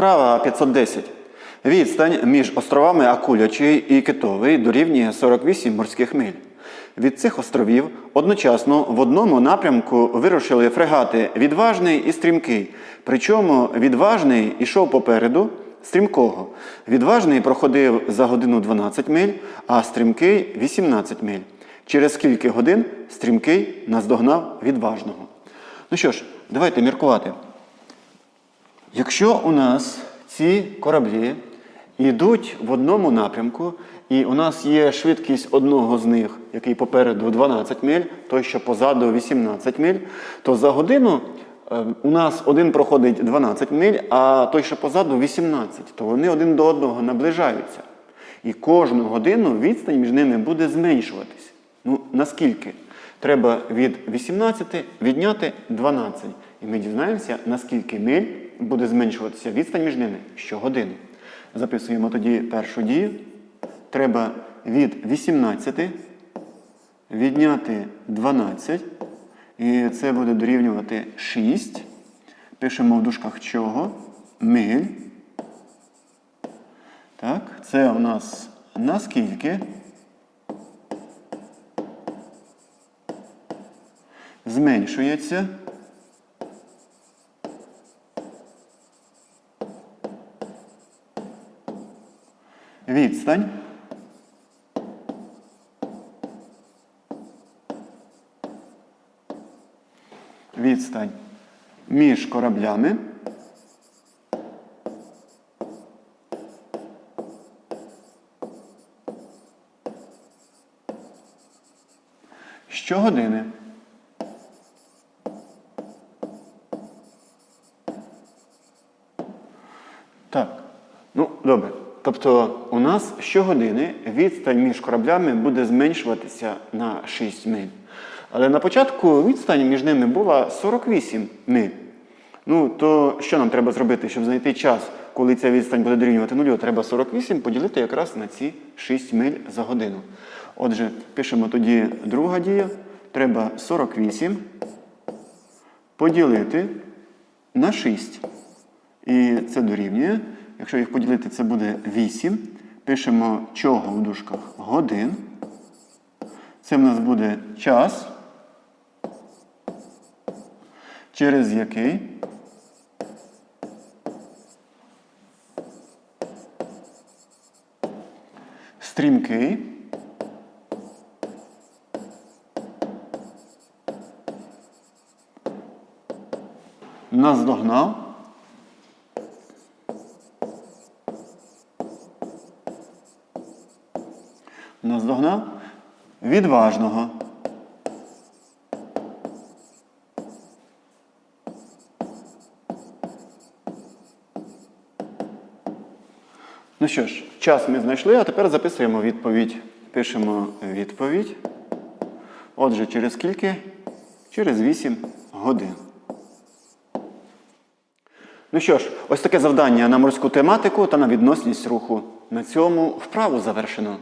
Вправа 510. Відстань між островами Акулячий і Китовий дорівнює 48 морських миль. Від цих островів одночасно в одному напрямку вирушили фрегати Відважний і Стрімкий. Причому відважний ішов попереду стрімкого. Відважний проходив за годину 12 миль, а стрімкий 18 миль. Через скільки годин стрімкий наздогнав відважного. Ну що ж, давайте міркувати. Якщо у нас ці кораблі йдуть в одному напрямку, і у нас є швидкість одного з них, який попереду 12 миль, той, що позаду 18 миль, то за годину е, у нас один проходить 12 миль, а той, що позаду 18, то вони один до одного наближаються. І кожну годину відстань між ними буде зменшуватись. Ну, наскільки? Треба від 18 відняти 12. І ми дізнаємося, наскільки миль буде зменшуватися відстань між ними щогодини. Записуємо тоді першу дію. Треба від 18 відняти 12. І це буде дорівнювати 6. Пишемо в дужках чого? Миль. Так, це у нас наскільки зменшується відстань відстань між кораблями щогодини. Так. Ну, добре. Тобто у нас щогодини відстань між кораблями буде зменшуватися на 6 миль. Але на початку відстань між ними була 48 миль. Ну, то що нам треба зробити, щоб знайти час, коли ця відстань буде дорівнювати нулю? Треба 48 поділити якраз на ці 6 миль за годину. Отже, пишемо тоді друга дія. Треба 48 поділити на 6. І це дорівнює. Якщо їх поділити, це буде 8. Пишемо чого в дужках годин. Це в нас буде час, через який стрімкий наздогнав наздогнав відважного. Ну що ж, час ми знайшли, а тепер записуємо відповідь. Пишемо відповідь. Отже, через скільки? Через 8 годин. Ну що ж, ось таке завдання на морську тематику та на відносність руху. На цьому вправу завершено.